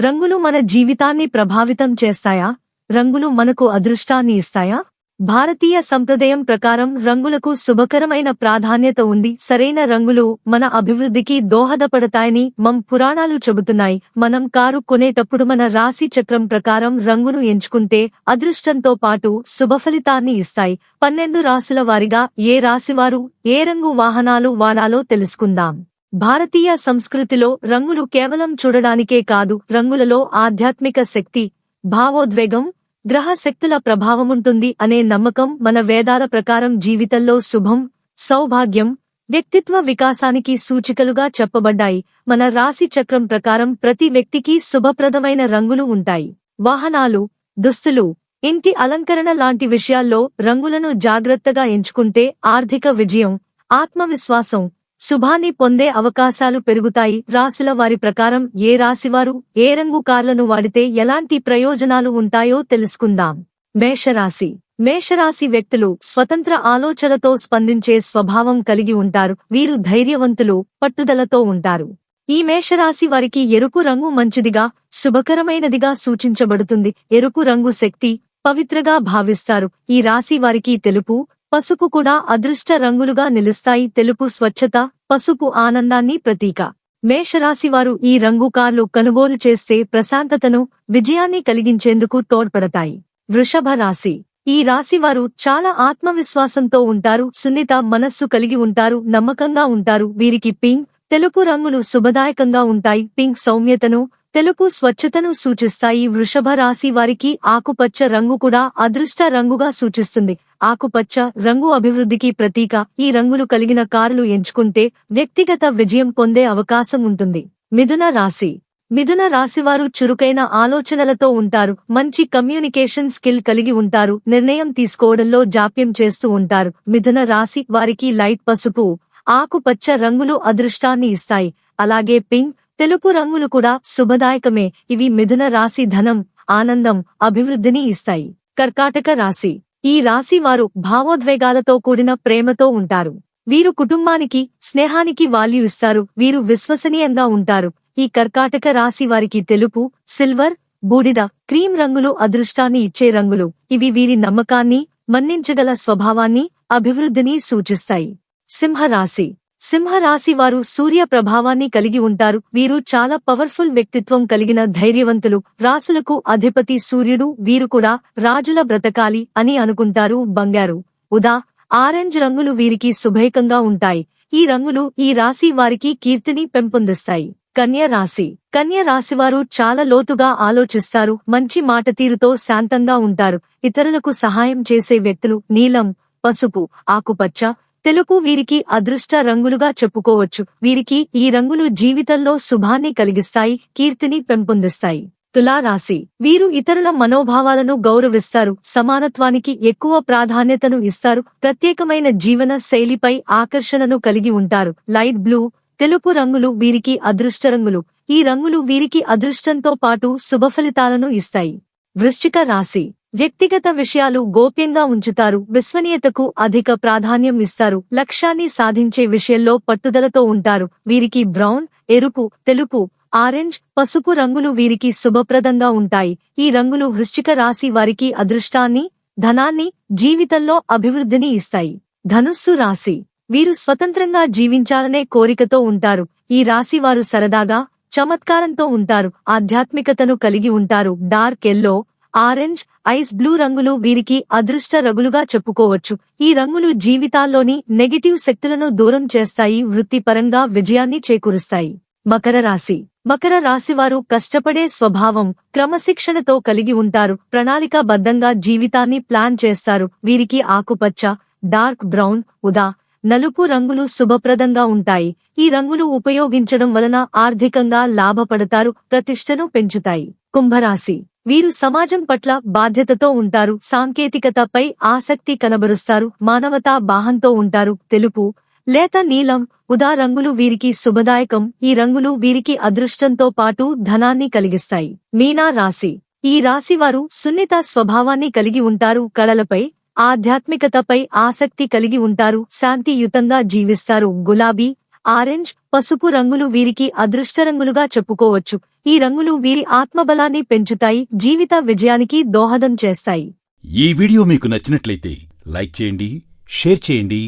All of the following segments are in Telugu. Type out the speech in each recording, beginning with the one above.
రంగులు మన జీవితాన్ని ప్రభావితం చేస్తాయా? రంగులు మనకు అదృష్టాన్ని ఇస్తాయా? భారతీయ సంప్రదాయం ప్రకారం రంగులకు శుభకరమైన ప్రాధాన్యత ఉంది. సరైన రంగులు మన అభివృద్ధికి దోహదపడతాయని మం పురాణాలు చెబుతున్నాయి. మనం కారు కొనేటప్పుడు మన రాశి చక్రం ప్రకారం రంగును ఎంచుకుంటే అదృష్టంతో పాటు శుభఫలితాన్ని ఇస్తాయి. పన్నెండు రాశుల వారిగా ఏ రాశివారు ఏ రంగు వాహనాలు వాడాలో తెలుసుకుందాం. భారతీయ సంస్కృతిలో రంగులు కేవలం చూడడానికే కాదు రంగులలో ఆధ్యాత్మిక శక్తి భావోద్వేగం గ్రహ శక్తుల ప్రభావముంటుంది అనే నమ్మకం మన వేదాల ప్రకారం జీవితంలో శుభం సౌభాగ్యం వ్యక్తిత్వ వికాసానికి సూచికలుగా చెప్పబడ్డాయి. మన రాశి చక్రం ప్రకారం ప్రతి వ్యక్తికి శుభప్రదమైన రంగులు ఉంటాయి. వాహనాలు దుస్తులు ఇంటి అలంకరణ లాంటి విషయాల్లో రంగులను జాగ్రత్తగా ఎంచుకుంటే ఆర్థిక విజయం ఆత్మవిశ్వాసం శుభాన్ని పొందే అవకాశాలు పెరుగుతాయి. రాశుల వారి ప్రకారం ఏ రాశివారు ఏ రంగు కార్లను వాడితే ఎలాంటి ప్రయోజనాలు ఉంటాయో తెలుసుకుందాం. మేషరాశి. మేషరాశి వ్యక్తులు స్వతంత్ర ఆలోచనతో స్పందించే స్వభావం కలిగి ఉంటారు. వీరు ధైర్యవంతులు పట్టుదలతో ఉంటారు. ఈ మేషరాశి వారికి ఎరుపు రంగు మంచిదిగా శుభకరమైనదిగా సూచించబడుతుంది. ఎరుపు రంగు శక్తి పవిత్రగా భావిస్తారు. ఈ రాశి వారికి తెలుపు పసుపు కూడా అదృష్ట రంగులుగా నిలుస్తాయి. తెలుపు స్వచ్ఛత పసుపు ఆనందాన్ని ప్రతీక. మేషరాశివారు ఈ రంగు కార్లు కొనుగోలు చేస్తే ప్రశాంతతను విజయాన్ని కలిగించేందుకు తోడ్పడతాయి. వృషభ రాశి. ఈ రాశివారు చాలా ఆత్మవిశ్వాసంతో ఉంటారు. సున్నిత మనస్సు కలిగి ఉంటారు నమ్మకంగా ఉంటారు. వీరికి పింక్ తెలుపు రంగులు శుభదాయకంగా ఉంటాయి. పింక్ సౌమ్యతను తెలుపు స్వచ్ఛతను సూచిస్తాయి. వృషభ రాశి వారికి ఆకుపచ్చ రంగు కూడా అదృష్ట రంగుగా సూచిస్తుంది. ఆకుపచ్చ రంగు అభివృద్ధికి ప్రతీక. ఈ రంగులు కలిగిన కారులు ఎంచుకుంటే వ్యక్తిగత విజయం పొందే అవకాశం ఉంటుంది. మిథున రాశి. మిథున రాశివారు చురుకైన ఆలోచనలతో ఉంటారు. మంచి కమ్యూనికేషన్ స్కిల్ కలిగి ఉంటారు. నిర్ణయం తీసుకోవడంలో జాప్యం చేస్తూ ఉంటారు. మిథున రాశి వారికి లైట్ పసుపు ఆకుపచ్చ రంగులు అదృష్టాన్ని ఇస్తాయి. అలాగే పింక్ తెలుపు రంగులు కూడా శుభదాయకమే. ఇవి మిథున రాశి ధనం ఆనందం అభివృద్ధిని ఇస్తాయి. కర్కాటక రాశి. ఈ రాశి వారు భావోద్వేగాలతో కూడిన ప్రేమతో ఉంటారు. వీరు కుటుంబానికి స్నేహానికి వాల్యూ ఇస్తారు. వీరు విశ్వసనీయంగా ఉంటారు. ఈ కర్కాటక రాశి వారికి తెలుపు సిల్వర్ బూడిద క్రీం రంగులు అదృష్టాన్ని ఇచ్చే రంగులు. ఇవి వీరి నమ్మకాన్ని మన్నించగల స్వభావాన్ని అభివృద్ధిని సూచిస్తాయి. సింహరాశి. సింహరాశి వారు సూర్య ప్రభావాన్ని కలిగి ఉంటారు. వీరు చాలా పవర్ఫుల్ వ్యక్తిత్వం కలిగిన ధైర్యవంతులు. రాసులకు అధిపతి సూర్యుడు వీరు కూడా రాజుల బ్రతకాలి అని అనుకుంటారు బంగారు. ఉదా ఆరెంజ్ రంగులు వీరికి శుభేకంగా ఉంటాయి. ఈ రంగులు ఈ రాశి వారికి కీర్తిని పెంపొందిస్తాయి. కన్య రాశి. కన్య రాశివారు చాలా లోతుగా ఆలోచిస్తారు. మంచి మాట తీరుతో శాంతంగా ఉంటారు. ఇతరులకు సహాయం చేసే వ్యక్తులు నీలం పసుపు ఆకుపచ్చ తెలుపు వీరికి అదృష్ట రంగులుగా చెప్పుకోవచ్చు. వీరికి ఈ రంగులు జీవితంలో శుభాన్ని కలిగిస్తాయి కీర్తిని పెంపొందిస్తాయి. తులారాశి. వీరు ఇతరుల మనోభావాలను గౌరవిస్తారు సమానత్వానికి ఎక్కువ ప్రాధాన్యతను ఇస్తారు ప్రత్యేకమైన జీవన శైలిపై ఆకర్షణను కలిగి ఉంటారు. Light blue. తెలుపు రంగులు వీరికి అదృష్ట రంగులు. ఈ రంగులు వీరికి అదృష్టంతో పాటు శుభఫలితాలను ఇస్తాయి. వృశ్చిక రాశి. వ్యక్తిగత విషయాలు గోప్యంగా ఉంచుతారు విశ్వనీయతకు అధిక ప్రాధాన్యం ఇస్తారు లక్ష్యాన్ని సాధించే విషయంలో పట్టుదలతో ఉంటారు. వీరికి బ్రౌన్ ఎరుపు తెలుపు ఆరెంజ్ పసుపు రంగులు వీరికి శుభప్రదంగా ఉంటాయి. ఈ రంగులు వృశ్చిక రాశి వారికి అదృష్టాన్ని ధనాన్ని జీవితంలో అభివృద్ధిని ఇస్తాయి. ధనుస్సు రాశి. వీరు స్వతంత్రంగా జీవించాలనే కోరికతో ఉంటారు. ఈ రాశి వారు సరదాగా చమత్కారంతో ఉంటారు. ఆధ్యాత్మికతను కలిగి ఉంటారు. Dark yellow orange ice blue రంగులు వీరికి అదృష్ట రగులుగా చెప్పుకోవచ్చు. ఈ రంగులు జీవితాల్లోని నెగటివ్ శక్తులను దూరం చేస్తాయి వృత్తిపరంగా విజయాన్ని చేకూరుస్తాయి. మకర రాశి. మకర రాశివారు కష్టపడే స్వభావం క్రమశిక్షణతో కలిగి ఉంటారు ప్రణాళికాబద్ధంగా జీవితాన్ని ప్లాన్ చేస్తారు. వీరికి ఆకుపచ్చ డార్క్ బ్రౌన్ ఉదా నలుపు రంగులు శుభప్రదంగా ఉంటాయి. ఈ రంగులు ఉపయోగించడం వలన ఆర్థికంగా లాభపడతారు ప్రతిష్టను పెంచుతాయి. కుంభరాశి. వీరు సమాజం పట్ల బాధ్యతతో ఉంటారు సాంకేతికతపై ఆసక్తి కనబరుస్తారు మానవతా బాహంతో ఉంటారు. తెలుపు లేత నీలం ఉదా రంగులు వీరికి శుభదాయకం. ఈ రంగులు వీరికి అదృష్టంతో పాటు ధనాన్ని కలిగిస్తాయి. మీనా రాశి. ఈ రాశివారు సున్నిత స్వభావాన్ని కలిగి ఉంటారు కళలపై ఆధ్యాత్మికతపై ఆసక్తి కలిగి ఉంటారు శాంతియుతంగా జీవిస్తారు. గులాబీ ఆరెంజ్ పసుపు రంగులు వీరికి అదృష్ట రంగులుగా చెప్పుకోవచ్చు. ఈ రంగులు వీరి ఆత్మబలాన్ని పెంచుతాయి జీవిత విజయానికి దోహదం చేస్తాయి. ఈ వీడియో మీకు నచ్చినట్లయితే లైక్ చేయండి షేర్ చేయండి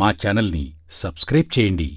మా ఛానల్ని సబ్స్క్రైబ్ చేయండి.